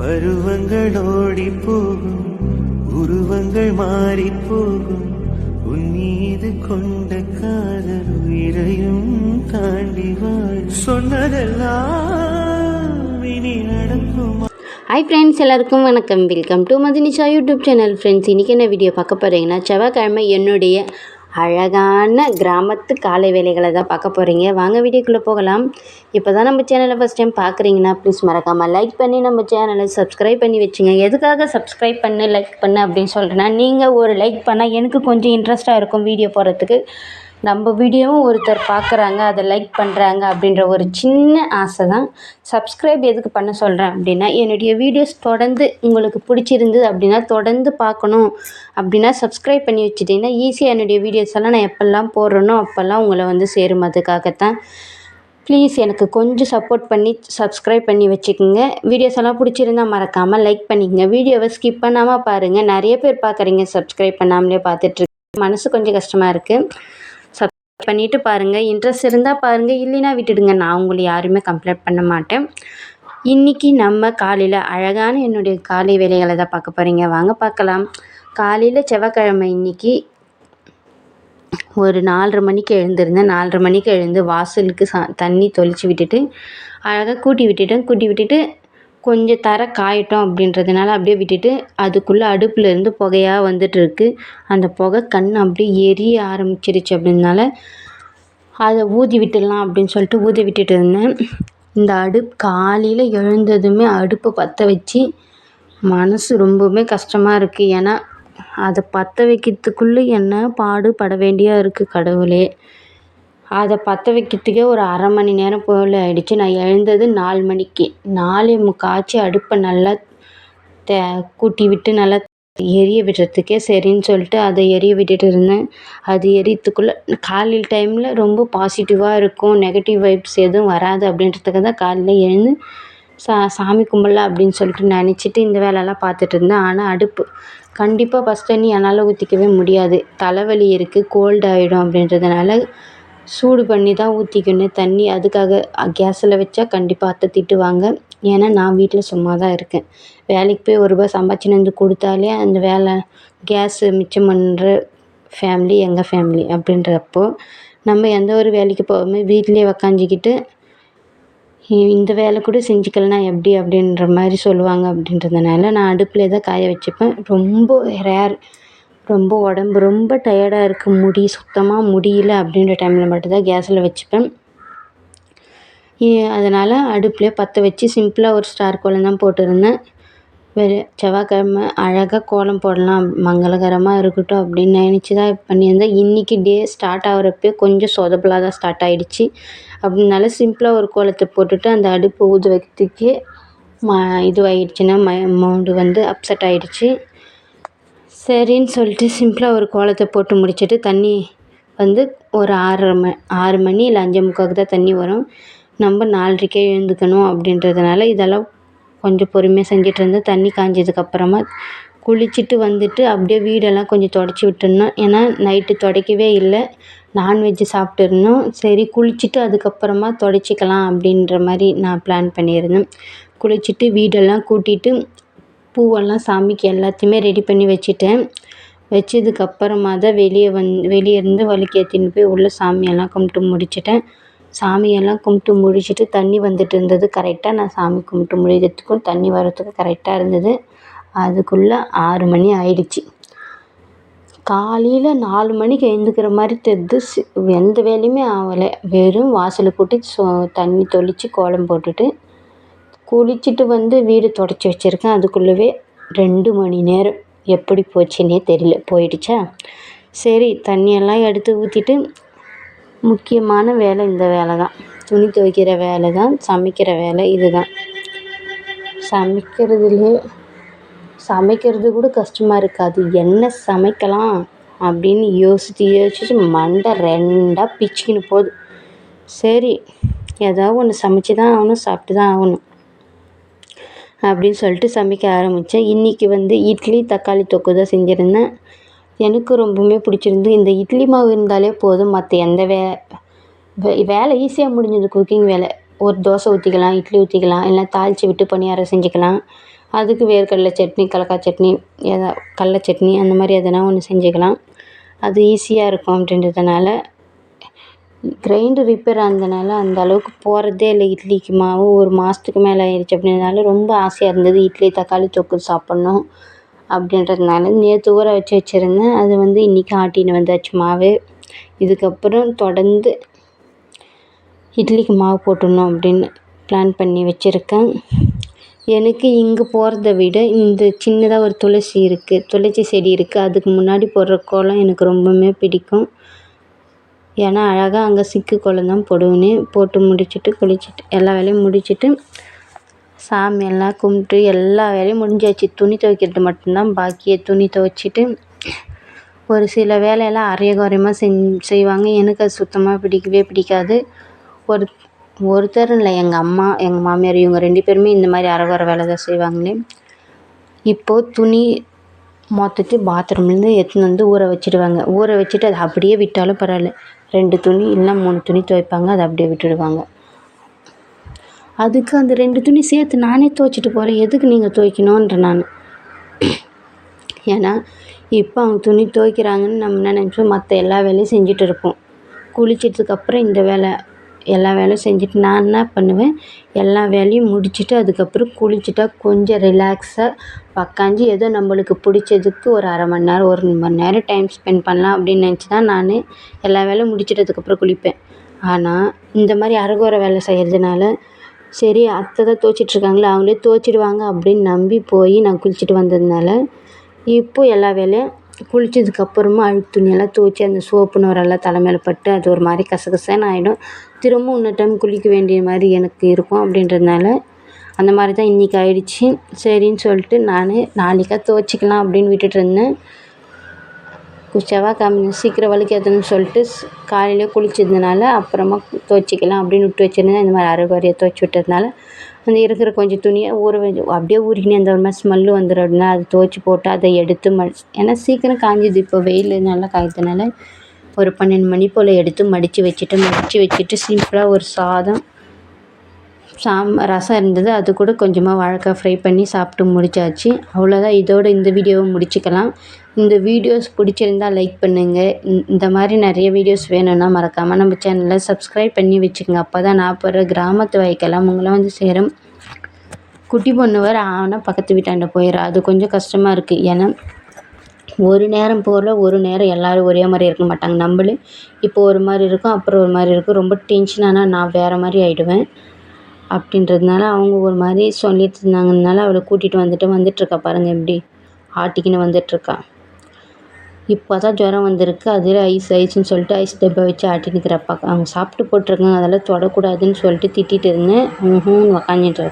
பருவங்கள் ஓடி போகும் உருவங்கள் மாறி போகும் உன் மீது கொண்ட காதல் உயிரையும் தாண்டி வாழ் சொன்னதெல்லாம் இனி நடக்குமா? ஹாய் ஃப்ரெண்ட்ஸ் எல்லாருக்கும் வணக்கம். Welcome to Madhinisha YouTube channel. Friends இன்றைக்கி என்ன வீடியோ பார்க்க போகிறீங்கன்னா செவ்வாய்க்கிழமை என்னுடைய அழகான கிராமத்து காலை வேலைகளை தான் பார்க்க போகிறீங்க வாங்க வீடியோக்குள்ளே போகலாம். இப்போ தான் நம்ம சேனலை ஃபஸ்ட் டைம் பார்க்குறீங்கன்னா ப்ளீஸ் மறக்காமல் லைக் பண்ணி நம்ம சேனலை சப்ஸ்கிரைப் பண்ணி வச்சுங்க. எதுக்காக சப்ஸ்கிரைப் பண்ணு லைக் பண்ணு அப்படின்னு சொல்கிறேன்னா நீங்கள் ஒரு லைக் பண்ணால் எனக்கு கொஞ்சம் இன்ட்ரெஸ்ட்டாக இருக்கும் வீடியோ போடுறதுக்கு நம்ம வீடியோவும் ஒருத்தர் பார்க்குறாங்க அதை லைக் பண்ணுறாங்க அப்படின்ற ஒரு சின்ன ஆசை தான் சப்ஸ்கிரைப் எதுக்கு பண்ண சொல்கிறேன் அப்படின்னா என்னுடைய வீடியோஸ் தொடர்ந்து உங்களுக்கு பிடிச்சிருந்தது அப்படின்னா தொடர்ந்து பார்க்கணும். அப்படின்னா சப்ஸ்கிரைப் பண்ணி வச்சுட்டிங்கன்னா ஈஸியாக என்னுடைய வீடியோஸ் எல்லாம் நான் எப்போல்லாம் போடுறேனோ அப்போல்லாம் உங்களை வந்து சேரும் அதுக்காகத்தான். ப்ளீஸ் எனக்கு கொஞ்சம் சப்போர்ட் பண்ணி சப்ஸ்கிரைப் பண்ணி வச்சுக்கோங்க. வீடியோஸ் எல்லாம் பிடிச்சிருந்தா மறக்காமல் லைக் பண்ணிக்கங்க. வீடியோவை ஸ்கிப் பண்ணாமல் பாருங்கள் நிறைய பேர் பார்க்குறீங்க சப்ஸ்கிரைப் பண்ணாமலே பார்த்துட்ருக்கு மனசு கொஞ்சம் கஷ்டமாக இருக்குது பண்ணிவிட்டு பாருங்கள் இன்ட்ரெஸ்ட் இருந்தால் பாருங்கள் இல்லைன்னா விட்டுடுங்க. நான் உங்களை யாருமே கம்ப்ளைண்ட் பண்ண மாட்டேன். இன்றைக்கி நம்ம காலையில் அழகான என்னுடைய காலை வேலைகளை தான் பார்க்க போகிறீங்க வாங்க பார்க்கலாம். காலையில் செவ்வாய்க்கிழமை இன்னைக்கு ஒரு நாலரை மணிக்கு எழுந்திருந்தேன். நாலரை மணிக்கு எழுந்து வாசலுக்கு சா தண்ணி தொளிச்சு விட்டுட்டு அழகாக கூட்டி விட்டுட்டேன். கூட்டி விட்டுட்டு கொஞ்சம் தர காயட்டும் அப்படின்றதுனால அப்படியே விட்டுட்டு அதுக்குள்ளே அடுப்புலேருந்து புகையாக வந்துட்டுருக்கு. அந்த புகை கண் அப்படியே எரிய ஆரம்பிச்சிருச்சு அப்படின்னால அதை ஊதி விட்டுடலாம் அப்படின்னு சொல்லிட்டு ஊதி விட்டுட்டு இருந்தேன். இந்த அடுப்பு காலையில் எழுந்ததுமே அடுப்பை பற்ற வச்சு மனசு ரொம்பவுமே கஷ்டமாக இருக்குது ஏன்னா அதை பற்ற வைக்கிறதுக்குள்ளே என்ன பாடுபட வேண்டியாக இருக்குது கடவுளே. அதை பற்ற வைக்கிறதுக்கே ஒரு அரை மணி நேரம் போல் ஆயிடுச்சு. நான் எழுந்தது நாலு மணிக்கு. நாலே முக்காச்சு அடுப்பை நல்லா தே கூட்டி விட்டு நல்லா எரிய விடுறதுக்கே சரின்னு சொல்லிட்டு அதை எரிய விட்டுட்டு இருந்தேன். அது எரியத்துக்குள்ளே காலையில் டைமில் ரொம்ப பாசிட்டிவாக இருக்கும். நெகட்டிவ் வைப்ஸ் எதுவும் வராது அப்படின்றதுக்காக தான் காலையில் எழுந்து சா சாமி கும்பிட்லாம் அப்படின்னு சொல்லிட்டு நினச்சிட்டு இந்த வேலைலாம் பார்த்துட்டு இருந்தேன். ஆனால் அடுப்பு கண்டிப்பாக ஃபஸ்ட் தண்ணி என்னால் ஊற்றிக்கவே முடியாது. தலைவலி இருக்குது கோல்டு ஆகிடும் அப்படின்றதுனால சூடு பண்ணி தான் ஊற்றிக்கணும் தண்ணி அதுக்காக கேஸில் வச்சா கண்டிப்பாக அத்தை திட்டுவாங்க. ஏன்னா நான் வீட்டில் சும்மா தான் இருக்கேன். வேலைக்கு போய் ஒரு ரூபாய் சம்பாதிச்சின்னு வந்து கொடுத்தாலே அந்த வேலை கேஸு மிச்சம் பண்ணுற ஃபேமிலி எங்கள் ஃபேமிலி அப்படின்றப்போ நம்ம எந்த ஒரு வேலைக்கு போகாமல் வீட்டிலே உக்காஞ்சிக்கிட்டு இந்த வேலை கூட செஞ்சுக்கலனா எப்படி? அப்படின்ற மாதிரி சொல்லுவாங்க அப்படின்றதுனால நான் அடுப்பில் தான் காய வச்சுப்பேன். ரொம்ப ரேர் ரொம்ப உடம்பு ரொம்ப டயர்டாக இருக்குது முடி சுத்தமாக முடியல அப்படின்ற டைமில் மட்டும்தான் கேஸில் வச்சுப்பேன். அதனால் அடுப்புலேயே பற்ற வச்சு சிம்பிளாக ஒரு ஸ்டார் கோலம் தான் போட்டிருந்தேன். வெறு செவ்வாய்க்கிழமை அழகாக கோலம் போடலாம். மங்களகரமாக இருக்கட்டும் அப்படின்னு நினச்சி தான் பண்ணியிருந்தேன். இன்றைக்கி டே ஸ்டார்ட் ஆகிறப்பே கொஞ்சம் சொதப்பலாக தான் ஸ்டார்ட் ஆகிடுச்சி அப்படினால சிம்பிளாக ஒரு கோலத்தை போட்டுட்டு அந்த அடுப்பு ஊது வைக்கிறதுக்கே ம இதுவாகிடுச்சுன்னா ம மவுண்டு வந்து அப்செட் ஆகிடுச்சி சரின்னு சொல்லிட்டு சிம்பிளாக ஒரு கோலத்தை போட்டு முடிச்சுட்டு தண்ணி வந்து ஒரு ஆறரை ம ஆறு மணி இல்லை அஞ்சே முக்காவுக்கு தான் தண்ணி வரும். நம்ம நாலரைக்கே எழுந்துக்கணும் அப்படின்றதுனால இதெல்லாம் கொஞ்சம் பொறுமையாக செஞ்சுட்டு இருந்து தண்ணி காஞ்சதுக்கப்புறமா குளிச்சுட்டு வந்துட்டு அப்படியே வீடெல்லாம் கொஞ்சம் தொடச்சி விட்டுருந்தோம் ஏன்னா நைட்டு துடைக்கவே இல்லை. நான்வெஜ்ஜு சாப்பிட்டுருந்தோம் சரி குளிச்சுட்டு அதுக்கப்புறமா துடைச்சிக்கலாம் அப்படின்ற மாதிரி நான் பிளான் பண்ணியிருந்தேன். குளிச்சுட்டு வீடெல்லாம் கூட்டிட்டு பூவெல்லாம் சாமிக்கு எல்லாத்தையுமே ரெடி பண்ணி வச்சுட்டேன் வச்சதுக்கப்புறமா தான் வெளியே வந் வெளியே இருந்து வழுக்கி ஏற்றின்னு போய் உள்ளே சாமியெல்லாம் கும்பிட்டு முடிச்சுட்டேன். சாமியெல்லாம் கும்பிட்டு முடிச்சுட்டு தண்ணி வந்துட்டு இருந்தது. கரெக்டாக நான் சாமி கும்பிட்டு முடிக்கிறதுக்கும் தண்ணி வர்றதுக்கும் கரெக்டாக இருந்தது. அதுக்குள்ளே ஆறு மணி ஆயிடுச்சு. காலையில் நாலு மணிக்கு எழுந்துக்கிற மாதிரி தெரிது. எந்த வேலையுமே ஆகலை வெறும் வாசலை கூட்டி சோ தண்ணி தெளித்து கோலம் போட்டுட்டு குளிச்சுட்டு வந்து வீடு தொடச்சி வச்சுருக்கேன். அதுக்குள்ளவே ரெண்டு மணி நேரம். எப்படி போச்சுன்னே தெரியல. போயிடுச்சா? சரி தண்ணியெல்லாம் எடுத்து ஊற்றிட்டு முக்கியமான வேலை இந்த வேலை தான். துணி துவைக்கிற வேலை தான் சமைக்கிற வேலை இது தான். சமைக்கிறதுலே சமைக்கிறது கூட கஷ்டமாக இருக்காது. என்ன சமைக்கலாம் அப்படின்னு யோசித்து யோசிச்சு மண்டை ரெண்டாக பிச்சுக்கின்னு போகுது. சரி ஏதாவது ஒன்று சமைச்சு தான் ஆகணும் சாப்பிட்டு தான் ஆகணும். அப்படின்னு சொல்லிட்டு சமைக்க ஆரம்பித்தேன் இன்றைக்கி வந்து இட்லி தக்காளி தொக்கு தான் செஞ்சுருந்தேன். எனக்கு ரொம்பவுமே பிடிச்சிருந்து இந்த இட்லி மாவு இருந்தாலே போதும். மற்ற எந்த வே வே- வேலை ஈஸியாக முடிஞ்சது குக்கிங் வேலை. ஒரு தோசை ஊற்றிக்கலாம் இட்லி ஊற்றிக்கலாம் இல்லை தாளித்து விட்டு பணியாரம் செஞ்சுக்கலாம். அதுக்கு வேர்க்கடலை சட்னி கலக்காய் சட்னி எதா கடல சட்னி அந்த மாதிரி எதனா ஒன்று செஞ்சுக்கலாம். அது ஈஸியாக இருக்கும் அப்படின்றதுனால கிரைண்டர் ரிப்பேர் ஆனதுனால அந்த அளவுக்கு போகிறதே இல்லை. இட்லிக்கு மாவு ஒரு மாதத்துக்கு மேலே ஆயிடுச்சு அப்படின்றதுனால ரொம்ப ஆசையாக இருந்தது. இட்லி தக்காளி தொக்கு சாப்பிட்ணும் அப்படின்றதுனால நேற்று ஊற வச்சு வச்சுருந்தேன். அது வந்து இன்றைக்கி ஆட்டின்னு வந்தாச்சு மாவு. இதுக்கப்புறம் தொடர்ந்து இட்லிக்கு மாவு போட்டுடணும் அப்படின்னு பிளான் பண்ணி வச்சுருக்கேன். எனக்கு இங்கே போகிறத விட இந்த சின்னதாக ஒரு துளசி இருக்குது துளசி செடி இருக்குது அதுக்கு முன்னாடி போடுற கோலம் எனக்கு ரொம்பவுமே பிடிக்கும். ஏன்னா அழகாக அங்கே சிக்கு கோலம் தான் போட்டு முடிச்சுட்டு குளிச்சுட்டு எல்லா வேலையும் முடிச்சுட்டு சாமியெல்லாம் கும்பிட்டு எல்லா வேலையும் முடிஞ்சாச்சு. துணி துவைக்கிறது மட்டும்தான் பாக்கியே. துணி துவைச்சிட்டு ஒரு சில வேலையெல்லாம் அரைய குறையமாக செஞ் செய்வாங்க. எனக்கு அது சுத்தமாக பிடிக்கவே பிடிக்காது. ஒரு ஒருத்தர் இல்லை எங்கள் அம்மா எங்கள் மாமியார் இவங்க ரெண்டு பேருமே இந்த மாதிரி அரைகுறை வேலை தான் செய்வாங்களே. இப்போது துணி மொத்தத்தையும் பாத்ரூம்லேருந்து எடுத்துன்னு வந்து ஊற வச்சுடுவாங்க ஊற வச்சுட்டு அதை அப்படியே விட்டாலும் பரவாயில்ல. ரெண்டு துணி இல்லைனா மூணு துணி துவைப்பாங்க அதை அப்படியே விட்டுடுவாங்க. அதுக்கு அந்த ரெண்டு துணி சேர்த்து நானே துவைச்சிட்டு போகிறேன் எதுக்கு நீங்கள் துவைக்கணுன்ற நான். ஏன்னா இப்போ அவங்க துணி துவைக்கிறாங்கன்னு நம்ம என்ன நினச்சோம் மற்ற எல்லா வேலையும் செஞ்சுட்டு இருப்போம். குளிச்சதுக்கப்புறம் இந்த வேலை எல்லா வேலையும் செஞ்சுட்டு நான் என்ன பண்ணுவேன்? எல்லா வேலையும் முடிச்சுட்டு அதுக்கப்புறம் குளிச்சுட்டா கொஞ்சம் ரிலாக்ஸாக உக்காந்து ஏதோ நம்மளுக்கு பிடிச்சதுக்கு ஒரு அரை மணி நேரம் ஒரு மணி நேரம் டைம் ஸ்பெண்ட் பண்ணலாம் அப்படின்னு நினச்சி தான் நான் எல்லா வேலையும் முடிச்சிட்டதுக்கப்புறம் குளிப்பேன். ஆனால் இந்த மாதிரி அரைகுறை வேலை செய்கிறதுனால சரி அத்தை தான் துவச்சிட்ருக்காங்களே அவங்களே துவைச்சிடுவாங்க அப்படின்னு நம்பி போய் நான் குளிச்சுட்டு வந்ததுனால இப்போது எல்லா வேலையும் குளித்ததுக்கப்புறமா அழுக்கு துணியெல்லாம் துவைச்சி அந்த சோப்பு நுரெல்லாம் தலை மேலே பட்டு அது ஒரு மாதிரி கசகசன்னு ஆகிடும் திரும்பவும் இன்னொரு டைம் குளிக்க வேண்டிய மாதிரி எனக்கு இருக்கும் அப்படின்றதுனால அந்த மாதிரி தான் இன்றைக்கி ஆயிடுச்சு. சரின்னு சொல்லிட்டு நான் நாளைக்கா துவைச்சிக்கலாம் அப்படின்னு விட்டுட்டு இருந்தேன். கம்மி சீக்கிரம் வலிக்காதுன்னு சொல்லிட்டு காலையிலே குளிச்சதுனால அப்புறமா துவைச்சிக்கலாம் அப்படின்னு விட்டு வச்சுருந்தேன். இந்த மாதிரி அரைகுறையாக துவைச்சி விட்டதுனால அந்த இருக்கிற கொஞ்சம் துணியை ஊற வச்சு அப்படியே ஊறிக்கினே அந்த ஒரு மாதிரி ஸ்மெல்லு வந்துடும் அப்படின்னா அதை துவைச்சி போட்டு அதை எடுத்து ம ஏன்னா சீக்கிரம் காஞ்சிது. இப்போ வெயில் நல்லா காய்ச்சதுனால ஒரு பன்னெண்டு மணி போல் எடுத்து மடித்து வச்சுட்டு மடித்து வச்சுட்டு சிம்பிளாக ஒரு சாதம் சாம் ரசம் இருந்தது. அது கூட கொஞ்சமாக வாழைக்காய் ஃப்ரை பண்ணி சாப்பிட்டு முடிச்சாச்சு. அவ்வளோதான் இதோட இந்த வீடியோவை முடிச்சுக்கலாம். இந்த வீடியோஸ் பிடிச்சிருந்தா லைக் பண்ணுங்கள் இந்த மாதிரி நிறைய வீடியோஸ் வேணும்னா மறக்காமல் நம்ம சேனலை சப்ஸ்கிரைப் பண்ணி வச்சுக்கோங்க. அப்போ தான் நான் போகிற கிராமத்து வாய்க்கெல்லாம் உங்களை வந்து சேரும். குட்டி பொண்ணு வர ஆனால் பக்கத்து வீட்டாண்ட போயிடும் அது கொஞ்சம் கஷ்டமாக இருக்குது ஏன்னா ஒரு நேரம் போல் ஒரு நேரம் எல்லோரும் ஒரே மாதிரி இருக்க மாட்டாங்க. நம்மளே இப்போ ஒரு மாதிரி இருக்கும் அப்புறம் ஒரு மாதிரி இருக்கும். ரொம்ப டென்ஷன் ஆனால் நான் வேறு மாதிரி ஆகிடுவேன் அப்படின்றதுனால அவங்க ஒரு மாதிரி சொல்லிட்டு இருந்தாங்கனால அவளை கூட்டிகிட்டு வந்துட்டு வந்துட்டுருக்கா பாருங்கள் எப்படி? ஆட்டிக்கின்னு வந்துட்டுருக்கா இப்போ தான் ஜுரம் வந்திருக்கு. அதில் ஐஸ் ஐஸ்ன்னு சொல்லிட்டு ஐஸ் டப்பா வச்சு ஆட்டினுக்கிறப்பா அவங்க சாப்பிட்டு போட்டிருக்காங்க. அதெல்லாம் தொடக்கூடாதுன்னு சொல்லிட்டு திட்டிகிட்டு இருந்தேன். ம் உக்காந்துட்டு